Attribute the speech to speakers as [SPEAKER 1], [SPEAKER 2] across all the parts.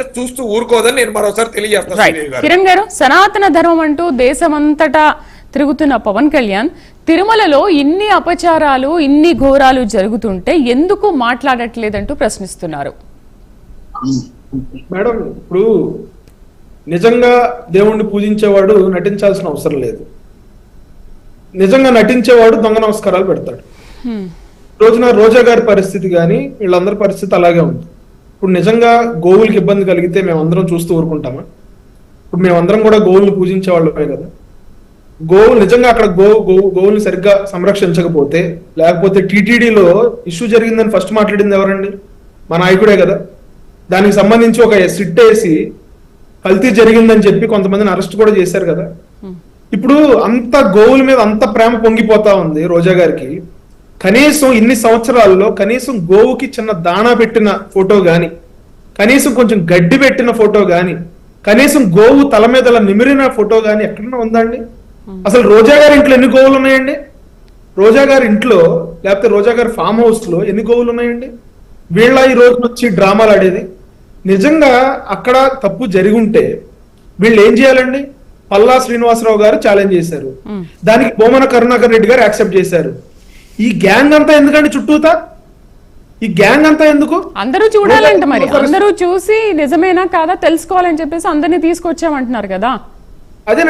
[SPEAKER 1] Conscious చూస్తూ ఊరుకోదని నేను మరోసారి తెలియజేస్తాను
[SPEAKER 2] కిరణ్ గారు సనాతన ధర్మం అంటూ దేశమంతటా తిరుగుతున్న పవన్ కళ్యాణ్ తిరుమలలో ఇన్ని అపచారాలు ఇన్ని ఘోరాలు జరుగుతుంటే ఎందుకు మాట్లాడట్లేదంటూ ప్రశ్నిస్తున్నారు.
[SPEAKER 3] మేడం ఇప్పుడు నిజంగా దేవుణ్ణి పూజించేవాడు నటించాల్సిన అవసరం లేదు. నిజంగా నటించేవాడు దొంగ నమస్కారాలు పెడతాడు.
[SPEAKER 2] హ్మ్.
[SPEAKER 3] రోజున రోజా గారి పరిస్థితి కానీ వీళ్ళందరి పరిస్థితి అలాగే ఉంది. ఇప్పుడు నిజంగా గోవులకి ఇబ్బంది కలిగితే మేమందరం చూస్తూ ఊరుకుంటామా? ఇప్పుడు మేమందరం కూడా గోవుల్ని పూజించే వాళ్ళమే కదా. గోవులు నిజంగా అక్కడ గో గోవు గోవుల్ని సరిగ్గా సంరక్షించకపోతే లేకపోతే టీటీడీలో ఇష్యూ జరిగిందని ఫస్ట్ మాట్లాడింది ఎవరండి? మా నాయకుడే కదా. దానికి సంబంధించి ఒక సిట్ వేసి కల్తీ జరిగిందని చెప్పి కొంతమందిని అరెస్ట్ కూడా చేశారు కదా. ఇప్పుడు అంత గోవుల మీద అంత ప్రేమ పొంగిపోతా ఉంది రోజా గారికి. కనీసం ఇన్ని సంవత్సరాల్లో కనీసం గోవుకి చిన్న దాణా పెట్టిన ఫోటో గాని కనీసం కొంచెం గడ్డి పెట్టిన ఫోటో గాని కనీసం గోవు తల మీద నిమిరిన ఫోటో గాని ఎక్కడన్నా ఉందండి అసలు రోజా గారి ఇంట్లో ఎన్ని గోవులు ఉన్నాయండి? రోజా గారి ఇంట్లో లేకపోతే రోజా గారి ఫామ్ హౌస్లో ఎన్ని గోవులు ఉన్నాయండి? వీళ్ళ ఈ రోజు వచ్చి డ్రామాలు ఆడేది. నిజంగా అక్కడ తప్పు జరిగి ఉంటే వీళ్ళు ఏం చేయాలండి? పల్లా శ్రీనివాసరావు గారు ఛాలెంజ్ చేశారు. దానికి బొమ్మన కరుణాకర్ రెడ్డి గారు యాక్సెప్ట్ చేశారు. ఈ గ్యాంగ్ అంతా ఎందుకండి చుట్టూతా? ఈ గ్యాంగ్ అంతా ఎందుకు?
[SPEAKER 2] అందరూ చూడాలంట మరి. అందరూ చూసి నిజమేనా కాదా తెలుసుకోవాలని చెప్పేసి అందరినీ తీసుకొచ్చామంటున్నారు కదా.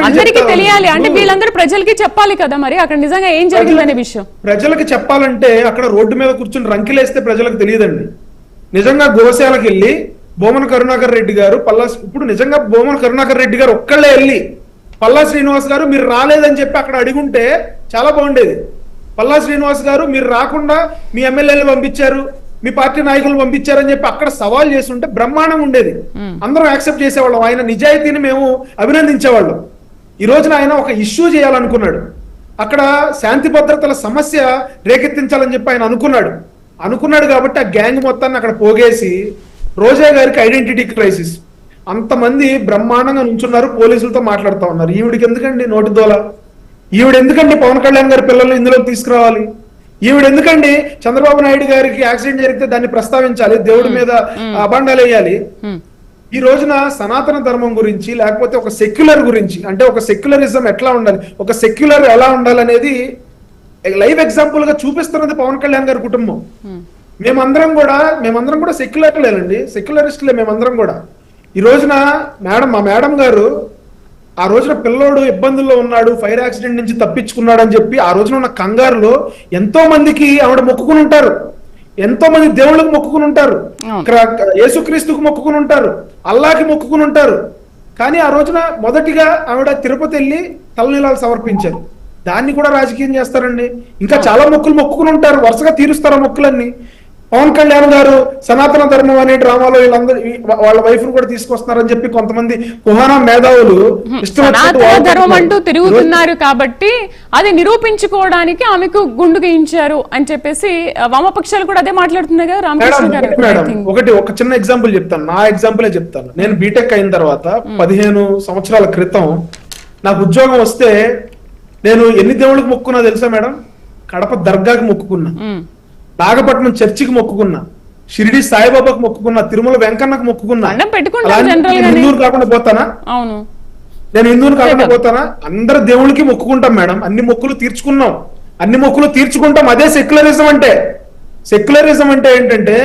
[SPEAKER 2] అందరికీ తెలియాలి. అంటే వీళ్ళందరూ ప్రజలకి చెప్పాలి కదా మరి. అక్కడ నిజంగా ఏం జరిగిందనే విషయం.
[SPEAKER 3] ప్రజలకు చెప్పాలంటే అక్కడ రోడ్డు మీద కూర్చుని రంకిలేస్తే ప్రజలకు తెలియదండి. నిజంగా గోశాలకు వెళ్ళి బోమన కరుణాకర్ రెడ్డి గారు పల్లా ఇప్పుడు నిజంగా బోమన కరుణాకర్ రెడ్డి గారు ఒక్కళ్ళే వెళ్ళి పల్లా శ్రీనివాస్ గారు మీరు రాలేదని చెప్పి అక్కడ అడిగుంటే చాలా బాగుండేది. పల్లా శ్రీనివాస్ గారు మీరు రాకుండా మీ ఎమ్మెల్యేలు పంపించారు మీ పార్టీ నాయకులు పంపించారని చెప్పి అక్కడ సవాల్ చేస్తుంటే బ్రహ్మాండంగా ఉండేది. అందరం యాక్సెప్ట్ చేసేవాళ్ళం. ఆయన నిజాయితీని మేము అభినందించేవాళ్ళం. ఈ రోజున ఆయన ఒక ఇష్యూ చేయాలనుకున్నాడు. అక్కడ శాంతి భద్రతల సమస్య రేకెత్తించాలని చెప్పి ఆయన అనుకున్నాడు. అనుకున్నాడు కాబట్టి ఆ గ్యాంగ్ మొత్తాన్ని అక్కడ పోగేసి రోజా గారికి ఐడెంటిటీ క్రైసిస్. అంతమంది బ్రహ్మాండంగా నుంచున్నారు పోలీసులతో మాట్లాడుతూ ఉన్నారు. ఈవిడికి ఎందుకండి నోటి దోల? ఈవిడ ఎందుకండి పవన్ కళ్యాణ్ గారి పిల్లల్ని ఇందులోకి తీసుకురావాలి? ఈవిడ ఎందుకండి చంద్రబాబు నాయుడు గారికి యాక్సిడెంట్ జరిగితే దాన్ని ప్రస్తావించాలి? దేవుడి మీద అబండాలు వేయాలి. ఈ రోజున సనాతన ధర్మం గురించి లేకపోతే ఒక సెక్యులర్ గురించి అంటే ఒక సెక్యులరిజం ఎట్లా ఉండాలి? ఒక సెక్యులర్ ఎలా ఉండాలనేది లైవ్ ఎగ్జాంపుల్గా చూపిస్తున్నది పవన్ కళ్యాణ్ గారి కుటుంబం. మేమందరం కూడా మేమందరం కూడా సెక్యులర్లేనండి. సెక్యులరిస్టులే మేమందరం కూడా. ఈ రోజున మేడం మా మేడం గారు ఆ రోజున పిల్లోడు ఇబ్బందుల్లో ఉన్నాడు ఫైర్ యాక్సిడెంట్ నుంచి తప్పించుకున్నాడు అని చెప్పి ఆ రోజున ఉన్న కంగారులో ఎంతో మందికి ఆవిడ మొక్కుకుని ఉంటారు. ఎంతో మంది దేవుళ్ళకు మొక్కుకుని ఉంటారు. యేసుక్రీస్తుకు మొక్కుకుని ఉంటారు. అల్లాకి మొక్కుకుని ఉంటారు. కానీ ఆ రోజున మొదటిగా ఆవిడ తిరుపతి వెళ్ళి తలనీలాలు సమర్పించారు. దాన్ని కూడా రాజకీయం చేస్తారండి. ఇంకా చాలా మొక్కులు మొక్కుకుని ఉంటారు. వరుసగా తీరుస్తారు ఆ మొక్కులన్నీ. పవన్ కళ్యాణ్ గారు సనాతన ధర్మం అనే డ్రామాలో వీళ్ళందరూ వాళ్ళ వైఫ్ కూడా తీసుకొస్తున్నారని చెప్పి కొంతమంది కుహానా మేధావులు.
[SPEAKER 2] ధర్మం అంటూ తిరుగుతున్నారు కాబట్టి అది నిరూపించుకోవడానికి ఆమెకు గుండు గీయించారు అని చెప్పేసి వామపక్షాలు కూడా అదే మాట్లాడుతున్నాయి కదా రామకృష్ణ గారు
[SPEAKER 3] ఒకటి మేడం. ఒకటి ఒక చిన్న ఎగ్జాంపుల్ చెప్తాను నా ఎగ్జాంపులే చెప్తాను నేను బీటెక్ అయిన తర్వాత పదిహేను సంవత్సరాల క్రితం నాకు ఉద్యోగం వస్తే నేను ఎన్ని దేవుళ్ళకి మొక్కుకున్నా తెలుసా మేడం కడప దర్గాకి మొక్కుకున్నా. నాగపట్నం చర్చికి మొక్కుకున్నా షిరిడి సాయిబాబాకి మొక్కుకున్నా తిరుమల వెంకన్నకు మొక్కుకున్నా. హిందువుని కాకుండా పోతానా?
[SPEAKER 2] అవును.
[SPEAKER 3] నేను హిందువుని కాకుండా. పోతానా? అందరు దేవుళ్ళకి మొక్కుకుంటాం మేడం. అన్ని మొక్కులు తీర్చుకున్నాం. అన్ని మొక్కులు తీర్చుకుంటాం. అదే సెక్యులరిజం అంటే. సెక్యులరిజం అంటే ఏంటంటే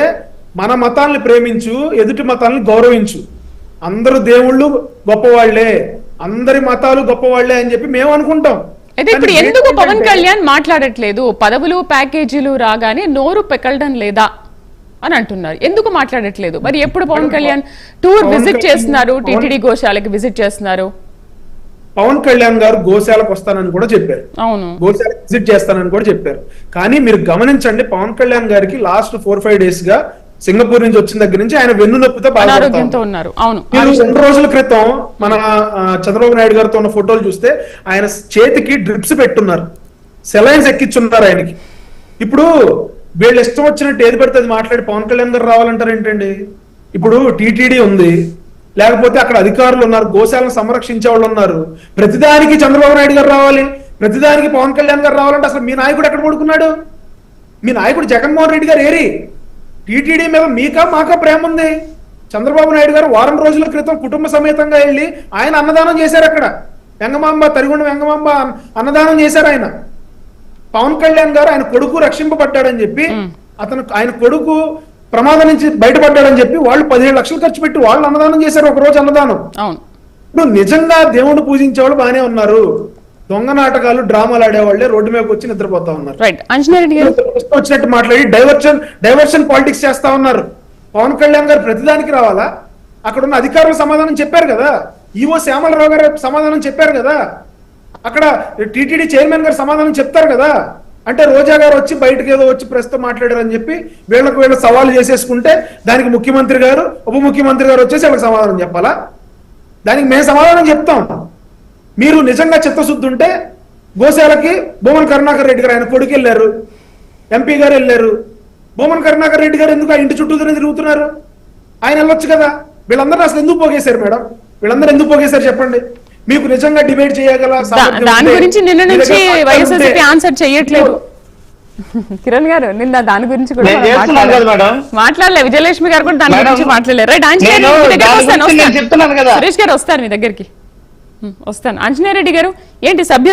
[SPEAKER 3] మన మతాల్ని ప్రేమించు ఎదుటి మతాల్ని గౌరవించు. అందరు దేవుళ్ళు గొప్పవాళ్ళే. అందరి మతాలు గొప్పవాళ్ళే అని చెప్పి మేము అనుకుంటాం.
[SPEAKER 2] అయితే ఇప్పుడు ఎందుకు పవన్ కళ్యాణ్ మాట్లాడట్లేదు? పదవులు ప్యాకేజీలు రాగానే నోరు పెకలడం లేదా? అని అంటున్నారు. ఎందుకు మాట్లాడట్లేదు? మరి ఎప్పుడు పవన్ కళ్యాణ్ టూర్ విజిట్ చేస్తున్నారు? టీటీడీ గోశాలకి విజిట్ చేస్తున్నారు?
[SPEAKER 3] పవన్ కళ్యాణ్ గారు గోశాలకు వస్తానని కూడా చెప్పారు.
[SPEAKER 2] అవును.
[SPEAKER 3] గోశాల విజిట్ చేస్తానని కూడా చెప్పారు. కానీ మీరు గమనించండి పవన్ కళ్యాణ్ గారికి లాస్ట్ ఫోర్ ఫైవ్ డేస్గా సింగపూర్ నుంచి వచ్చిన దగ్గర నుంచి ఆయన వెన్ను నొప్పితో బాధపడతా
[SPEAKER 2] అనారోగ్యంతో ఉన్నారు. అవును.
[SPEAKER 3] రెండు రోజుల క్రితం మన చంద్రబాబు నాయుడు గారితో ఉన్న ఫోటోలు చూస్తే ఆయన చేతికి డ్రిప్స్ పెట్టున్నారు. సెలైన్స్ ఎక్కించున్నారు ఆయనకి. ఇప్పుడు వీళ్ళు ఇష్టం వచ్చినట్టు ఏది పడితే అది మాట్లాడి పవన్ కళ్యాణ్ గారు రావాలంటారు ఏంటండి? ఇప్పుడు టీటీడీ ఉంది. లేకపోతే అక్కడ అధికారులు ఉన్నారు గోశాలను సంరక్షించే వాళ్ళు ఉన్నారు. ప్రతిదానికి చంద్రబాబు నాయుడు గారు రావాలి. ప్రతిదానికి పవన్ కళ్యాణ్ గారు రావాలంటే అసలు మీ నాయకుడు ఎక్కడ పడుకున్నాడు? మీ నాయకుడు జగన్మోహన్ రెడ్డి గారు ఏరి. టీటీడీ మీద మీకా మాకా ప్రేమ ఉంది. చంద్రబాబు నాయుడు గారు వారం రోజుల క్రితం కుటుంబ సమేతంగా వెళ్ళి ఆయన అన్నదానం చేశారు అక్కడ. వెంగమాంబ తరిగొండ వెంగమాంబ అన్న- అన్నదానం చేశారు ఆయన. పవన్ కళ్యాణ్ గారు ఆయన కొడుకు రక్షింపబడ్డాడని చెప్పి అతను ఆయన కొడుకు ప్రమాదం నుంచి బయటపడ్డాడని చెప్పి వాళ్ళు పదిహేడు లక్షలు ఖర్చు పెట్టి వాళ్ళు అన్నదానం చేశారు ఒక రోజు అన్నదానం. ఇప్పుడు నిజంగా దేవుడు పూజించే వాళ్ళు బాగానే ఉన్నారు. దొంగ నాటకాలు డ్రామాలు ఆడేవాళ్ళే రోడ్డు మీదకి వచ్చి నిద్రపోతా ఉన్నారు.
[SPEAKER 2] రైట్ అంజనారెడ్డి గారు
[SPEAKER 3] ఇష్టం వచ్చినట్టు మాట్లాడి డైవర్షన్ డైవర్షన్ పాలిటిక్స్ చేస్తా ఉన్నారు. పవన్ కళ్యాణ్ గారు ప్రతిదానికి రావాలా? అక్కడ ఉన్న అధికారులు సమాధానం చెప్పారు కదా. ఈవో శ్యామలరావు గారు సమాధానం చెప్పారు కదా. అక్కడ టీటీడీ చైర్మన్ గారు సమాధానం చెప్తారు కదా. అంటే రోజా గారు వచ్చి బయటకు ఏదో వచ్చి ప్రస్తుతం మాట్లాడారని చెప్పి వీళ్ళకు వీళ్ళు సవాల్ చేసేసుకుంటే దానికి ముఖ్యమంత్రి గారు ఉప ముఖ్యమంత్రి గారు వచ్చేసి వాళ్ళకి సమాధానం చెప్పాలా? దానికి మేము సమాధానం చెప్తాం. మీరు నిజంగా చిత్తశుద్ధి ఉంటే గోశాలకి భూమన్ కరుణాకర్ రెడ్డి గారు ఆయన కొడుకు వెళ్ళారు ఎంపీ గారు వెళ్ళారు. భూమన్ కరుణాకర్ రెడ్డి గారు ఎందుకు ఆ ఇంటి చుట్టూ తిరుగుతున్నారు? ఆయన వెళ్ళొచ్చు కదా. వీళ్ళందరూ అసలు ఎందుకు పోగేశారు మేడం? వీళ్ళందరూ ఎందుకు పోగేశారు చెప్పండి. మీకు నిజంగా డిబేట్ చేయగల
[SPEAKER 2] దాని గురించి నిన్న నుంచి వైఎస్ఆర్సీపీ ఆన్సర్ చేయట్లేదు. కిరణ్ గారు నిన్న దాని గురించి కూడా. మాట్లాడలే విజయలక్ష్మి గారు కూడా దాని గురించి మాట్లాడలేదు. రైట్.
[SPEAKER 4] చెప్తున్నాను కదా.
[SPEAKER 2] సురేష్ గారు వస్తారు మీ దగ్గరికి. వస్తాను. ఆంజనేయ రెడ్డి గారు ఏంటి సభ్య